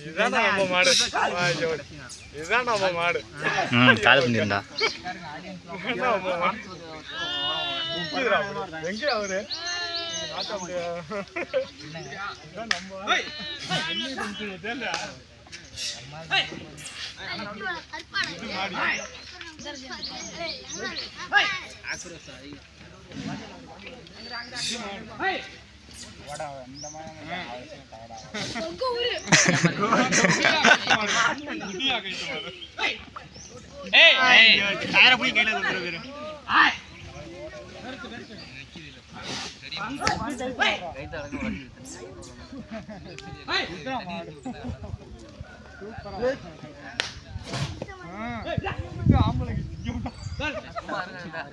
இதான் நம்ம மாடு. இதுதான் நம்ம மாடு. ம் கால் இதுதான் அவரு. எங்க அவரு? நாட்ட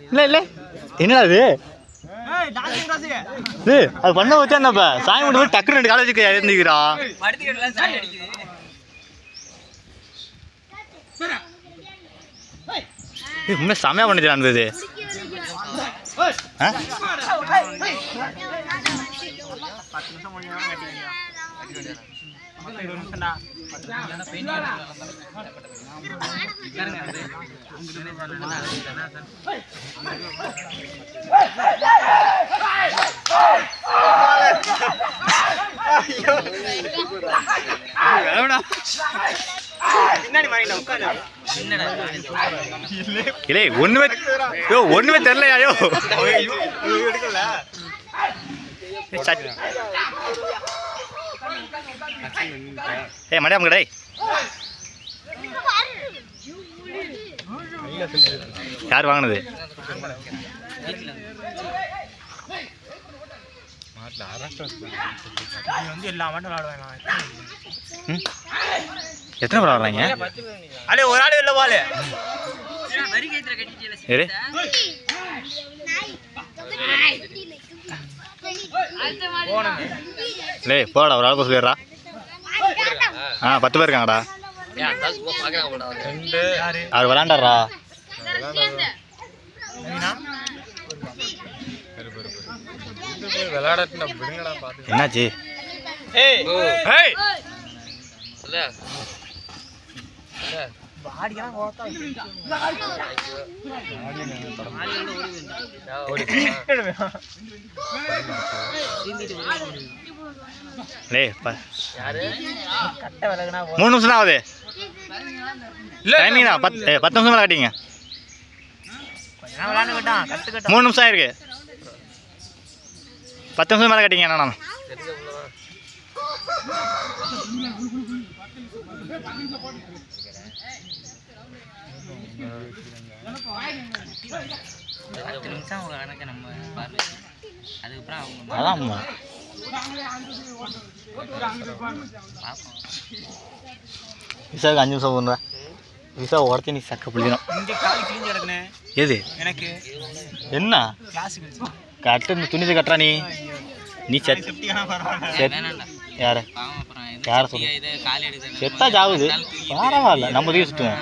இல்லை இல்லை. என்னடா அது இது? அது பண்ண வச்சா என்னப்பா? சாமி மட்டும் டக்குனு ரெண்டு காலேஜுக்கு இருந்துக்கிறா உண்மை செமையா பண்ணிச்சு இருந்தது நிமிஷம் இல்லை ஒண்ணுமே யோ ஒண்ணுமே தெரியலையா யோ? சட்- ஏய் மடியாம கடை யார் வாங்கினது? எத்தனை பேர் வர்றாங்க அடே ஒரு ஆள் இல்ல பாலு. லே போடா ஒரு ஆள் சொல்லிடுறா ஆ பத்து பேர் இருக்காங்கடா ரெண்டு யாரு அவர் விளாண்டாரா என்னாச்சு ஏய் விலகுனா மூணு நிமிஷம் தான் ஆகுது. டைமிங் தான். பத்து பத்து நிமிஷம் காட்டிங்க. மூணு நிமிஷம் ஆயிருக்கு. பத்து நிமிஷம் மேலே காட்டிங்க என்ன பத்து நிமிஷம் அவங்க கணக்கு நம்ம அதுக்கப்புறம் அவங்க அதான் விசாவுக்கு அஞ்சு நிமிஷம் போகுதா விசா உடச்சி நீ சக்க பிடிக்கணும் எது? எனக்கு. என்ன? கிளாஸ் கிழிச்சு கட்டு இந்த துணிது கட்டுறா நீ. நீ செத் வேணாம்டா யார? யாரை சுத்தியா இது கால் எடுக்குது செத்தா ஜாவுது பரவாயில்ல நம்ம தூக்கி சுற்றுவோம்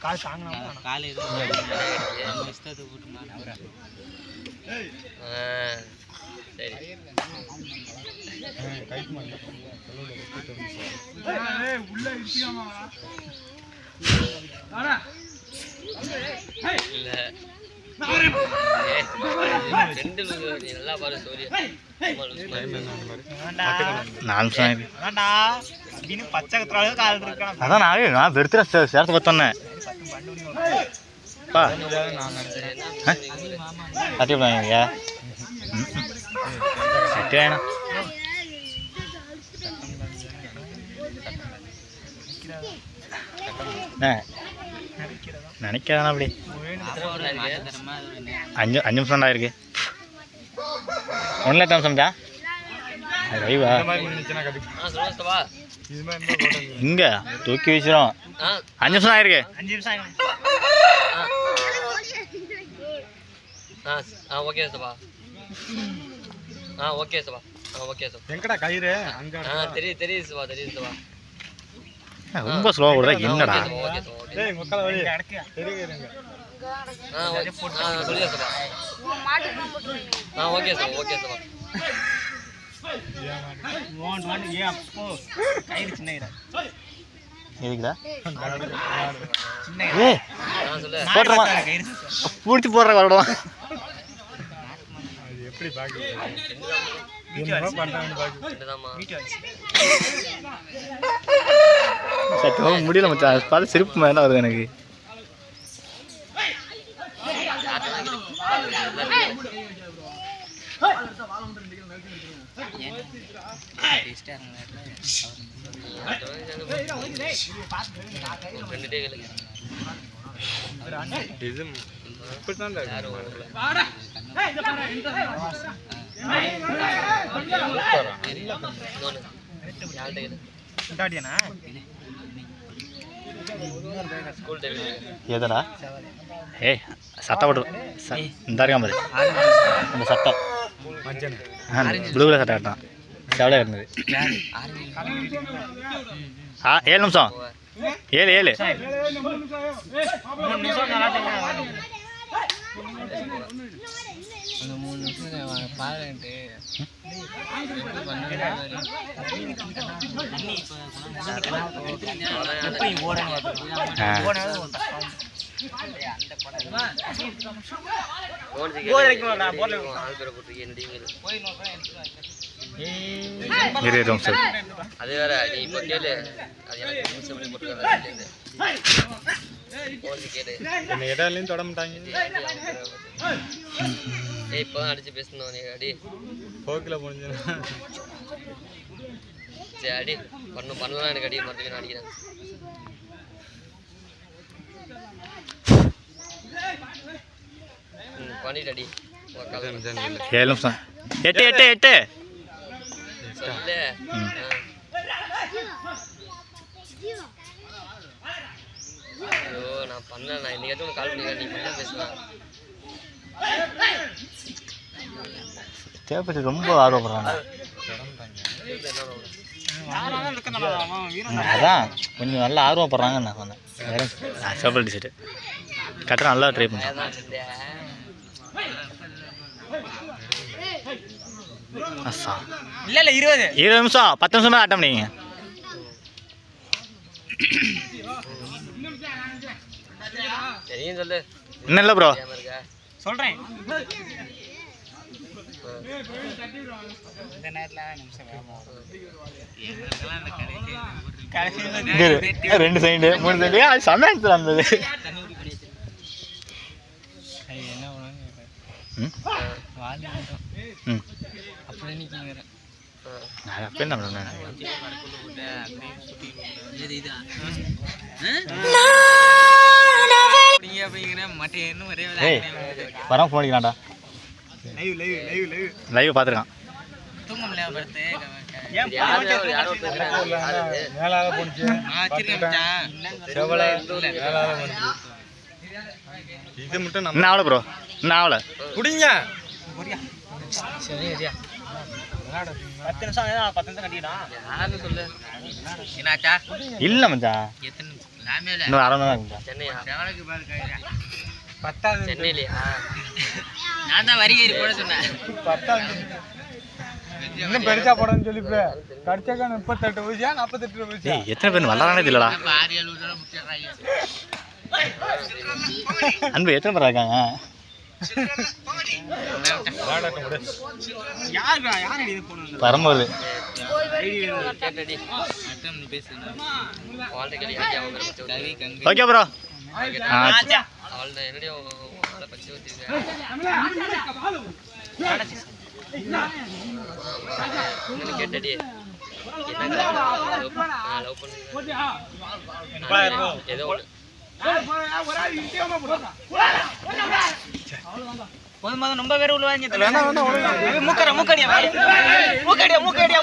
கால் தாங்கலாம் கால் எது நம்ம இஷ்டத்துக்கு போட்டு மாட்டு உள்ள நல்லா பாரு சூரிய வேண்டா நாலு அதான் நான் நான் வெறுத்துற சேர்த்து பார்த்தோன்னே பா விடுவாங்க கட்டி வேணாம் ஆ நினைக்காதானே அப்படி? அஞ்சு அஞ்சு நிமிஷம் இருக்கு. ஒன்றில் எத்தனை நிமிஷம்டா போட்டோ இங்கே தூக்கி வச்சிரும். அஞ்சு நிமிஷம் ஆயிருக்கு ஆ ஓகே சபா. ஆ ஓகே சபா. ஆ ஓகே சபா. எங்கடா கயிறு? அங்க தெரியுது தெரியுது சபா தெரியுது சபா. ரொம்ப ஸ்லோவாக விடுதா என்னடா? பிடிச்சி போடுற வரடும் அது எப்படி பாக்குறது என்னமா சத்தியமாக முடியல மச்சான் பார்த்து சிரிப்பு மாதிரி தான் வருது எனக்கு டேஸ்ட்டாக எதடா? ஏய் சட்டை போட்டு இந்த இருக்கான் பாரு. இந்த சட்டை. ப்ளூ கலர் சட்டை கட்டான் செவலை இருந்தது ஆ ஏழு நிமிஷம். ஏழு ஏழு. அந்த மூணு நிமிஷம் பாருன்ட்டு அது வேற நீ இப்போ கேளு அது எனக்கு கேளு என்ன இடையிலையும் தொட மாட்டாங்க ஏய் இப்போ அடிச்சு பேசணும் நீ அடி. போக்கில் முடிஞ்சுன்னா சரி அடி. பண்ணும் பண்ணலாம் எனக்கு அடி மறுபடியும் நான் அடிக்கிறேன். ம் பண்ணிட்டு அடி. ஏழு நிமிஷம். எட்டு எட்டு எட்டு. சொல்லு. ஐயோ நான் பண்ணல நான் இன்னைக்காச்சும் கால் பண்ணிக்கிறேன். நீ பண்ண பேசலாம் தேவைப்பட்டு ரொம்ப ஆர்வப்படுறாங்க. அதான். கொஞ்சம் நல்லா ஆர்வப்படுறாங்க நான் சொன்னேன். வேற சேவல் டிஷர்ட்டு கரெக்டாக நல்லா ட்ரை பண்ணேன் இல்லை இல்லை இருபது. இருபது நிமிஷம் பத்து நிமிஷம் தான் தெரியும் சொல்லு. இன்னும் இல்லை ப்ரோ சொல்கிறேன் இந்த நேரத்தில் ரெண்டு சைடு மூணு சைடு அது மட்டும் ம்? அப்படியே நிற்கிங்க ஆ. நான் லைவ் பார்த்துருக்கான். போனுச்சு நான் போனுச்சு இது மட்டும் ஆகலை ப்ரோ இன்னும் ஆகலை குடிங்க. சரி பத்து நிமிஷம் பத்து நிமிஷம் கட்டிடா யாருன்னு சொல்லு. என்னாச்சா இல்லை மச்சான். எத்தனை எல்லாமே இல்லை இன்னும் அரை மணி நேரம் கையில. பத்தாவது சென்னையிலயா? நான் தான் வரி ஏறி போட சொன்னேன். பத்தாவது இன்னும் பெருசா போடணும்னு சொல்லிப்பு. கடிச்சாக்கா முப்பத்தெட்டு ஊசியா நாற்பத்தெட்டு ஏய் எத்தனை பேர் வளரானே தெரியலடா. இப்ப ஆறு ஏழு தடவை முடிச்சிடுறாங்க அன்பு எத்தனை பேர் இருக்காங்க? கங்கு ஓகே ப்ரோ ஆ கேட்டடி. ஏதோ போதும் போதும். ரொம்ப பேர் உள்ள வாங்கி. மூக்கடியா மூக்கடியா மூக்கடியா மூக்கடியா.